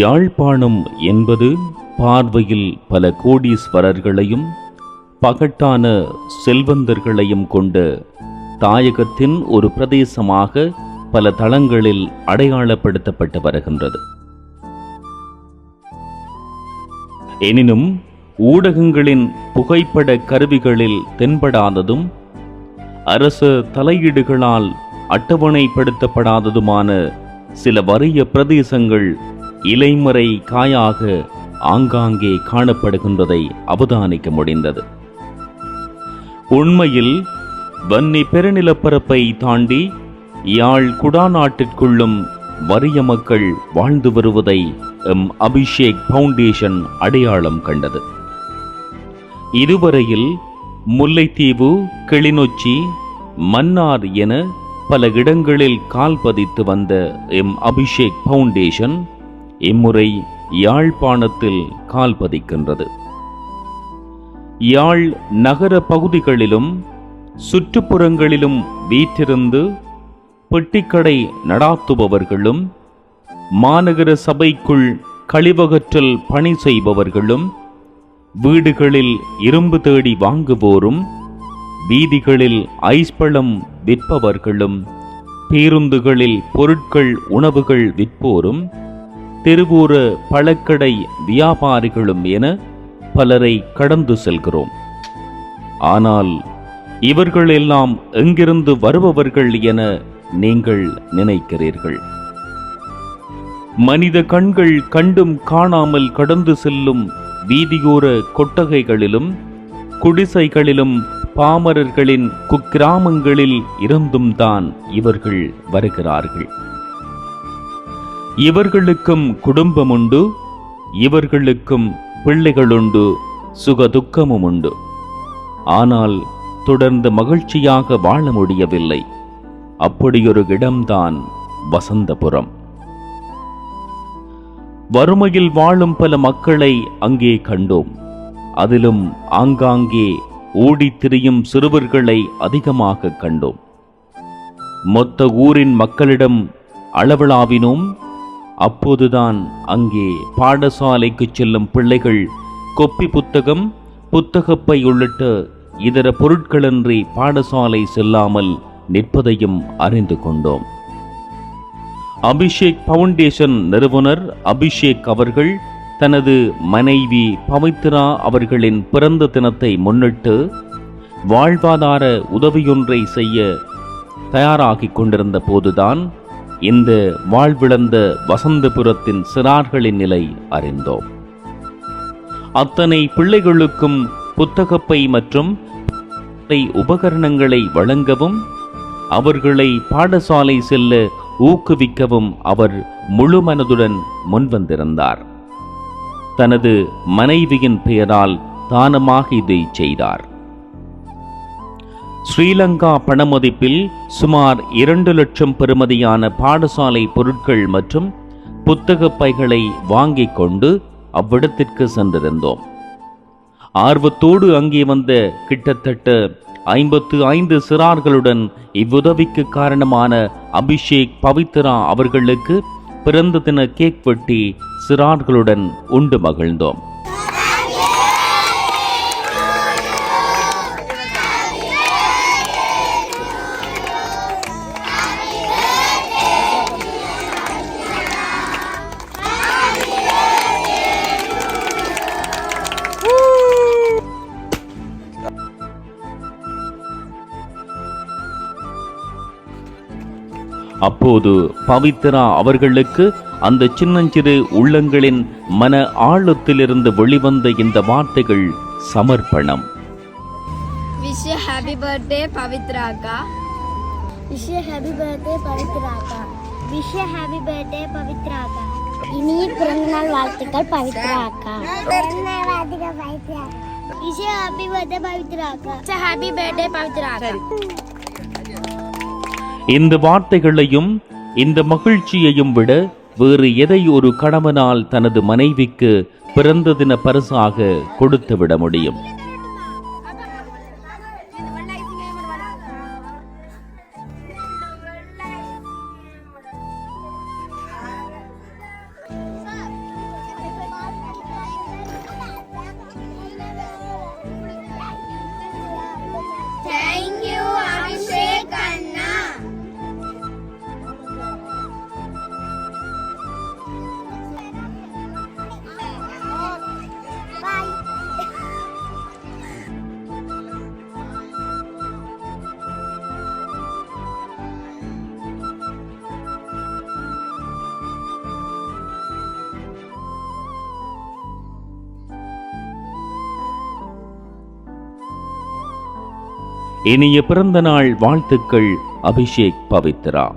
யாழ்ப்பாணம் என்பது பார்வையில் பல கோடீஸ்வரர்களையும் பகட்டான செல்வந்தர்களையும் கொண்ட தாயகத்தின் ஒரு பிரதேசமாக பல தளங்களில் அடையாளப்படுத்தப்பட்டு வருகின்றது. எனினும் ஊடகங்களின் புகைப்பட கருவிகளில் தென்படாததும் அரச தலையீடுகளால் அட்டவணைப்படுத்தப்படாததுமான சில வறிய பிரதேசங்கள் இலைமறை காயாக ஆங்காங்கே காணப்படுகின்றதை அவதானிக்க முடிந்தது. உண்மையில் வன்னி பெருநிலப்பரப்பை தாண்டி யாழ் குடாநாட்டிற்குள்ளும் வறிய மக்கள் வாழ்ந்து வருவதை எம். அபிஷேக் ஃபவுண்டேஷன் அடையாளம் கண்டது. இதுவரையில் முல்லைத்தீவு கிளிநொச்சி மன்னார் என பல இடங்களில் கால் பதித்து வந்த எம். அபிஷேக் ஃபவுண்டேஷன் இம்முறை யாழ்ப்பாணத்தில் கால் பதிக்கின்றது. யாழ் நகர பகுதிகளிலும் சுற்றுப்புறங்களிலும் வீற்றிருந்து பெட்டிக்கடை நடாத்துபவர்களும் மாநகர சபைக்குள் கழிவகற்றல் பணி செய்பவர்களும் வீடுகளில் இரும்பு தேடி வாங்குவோரும் வீதிகளில் ஐஸ் பழம் விற்பவர்களும் பேருந்துகளில் பொருட்கள் உணவுகள் விற்போரும் தெருவோர பழக்கடை வியாபாரிகளும் என பலரை கடந்து செல்கிறோம். ஆனால் இவர்கள் எல்லாம் எங்கிருந்து வருபவர்கள் என நீங்கள் நினைக்கிறீர்கள். மனித கண்கள் கண்டும் காணாமல் கடந்து செல்லும் வீதியோர கொட்டகைகளிலும் குடிசைகளிலும் பாமரர்களின் குக்கிராமங்களில் இருந்தும் தான் இவர்கள் வருகிறார்கள். இவர்களுக்கும் குடும்பம் உண்டு இவர்களுக்கும் பிள்ளைகளுண்டு சுக துக்கமும் உண்டு ஆனால் தொடர்ந்து மகிழ்ச்சியாக வாழ முடியவில்லை. அப்படியொரு இடம்தான் வசந்தபுரம். வறுமையில் வாழும் பல மக்களை அங்கே கண்டோம். அதிலும் ஆங்காங்கே ஓடித் திரியும் சிறுவர்களை அதிகமாக கண்டோம். மொத்த ஊரின் மக்களிடம் அளவளாவினோம் அப்போதுதான் அங்கே பாடசாலைக்கு செல்லும் பிள்ளைகள் கொப்பி புத்தகம் புத்தகப்பை உள்ளிட்ட இதர பொருட்களின்றி பாடசாலை செல்லாமல் நிற்பதையும் அறிந்து கொண்டோம். அபிஷேக் ஃபவுண்டேஷன் நிறுவனர் அபிஷேக் அவர்கள் தனது மனைவி பவித்ரா அவர்களின் பிறந்த தினத்தை முன்னிட்டு வாழ்வாதார உதவியொன்றை செய்ய தயாராகிக் கொண்டிருந்த போதுதான் இந்த வாழ்விழந்த வசந்தபுரத்தின் சிறார்களின் நிலை அறிந்தோம். அத்தனை பிள்ளைகளுக்கும் புத்தகப்பை மற்றும் உபகரணங்களை வழங்கவும் அவர்களை பாடசாலை செல்ல ஊக்குவிக்கவும் அவர் முழு மனதுடன் முன்வந்திருந்தார். தனது மனைவியின் பெயரால் தானமாக இதை செய்தார். ஸ்ரீலங்கா பணமதிப்பில் சுமார் இரண்டு லட்சம் பெறுமதியான பாடசாலை பொருட்கள் மற்றும் புத்தக பைகளை வாங்கிக் கொண்டு அவ்விடத்திற்கு சென்றிருந்தோம். ஆர்வத்தோடு அங்கே வந்த கிட்டத்தட்ட ஐம்பத்து ஐந்து சிறார்களுடன் இவ்வுதவிக்கு காரணமான அபிஷேக் பவித்ரா அவர்களுக்கு பிறந்த தின கேக் வெட்டி சிறார்களுடன் உண்டு மகிழ்ந்தோம். அப்போது பவித்ரா அவர்களுக்கு அந்த சின்னஞ்சிறு உள்ளங்களின் மன ஆழத்திலிருந்து வெளிவந்த இந்த வார்த்தைகள் சமர்ப்பணம். You happy birthday, Pavitra Akka. Wish happy birthday பவித்ராக்கா wish happy birthday பவித்ராக்கா இனிய பிறந்தநாள் வாழ்த்துக்கள் பவித்ராக்கா பிறந்தநாள் வாழ்த்துக்கள் பவித்ரா விஷ் ஹாப்பி பர்த்டே பவித்ராக்கா Wish you happy birthday, Pavitra Akka. இந்த வார்த்தைகளையும் இந்த மகிழ்ச்சியையும் விட வேறு எதை ஒரு கணவனால் தனது மனைவிக்கு பிறந்த தின பரிசாக கொடுத்து விட முடியும். இனிய பிறந்த நாள் வாழ்த்துக்கள் அபிஷேக் பவித்ரா.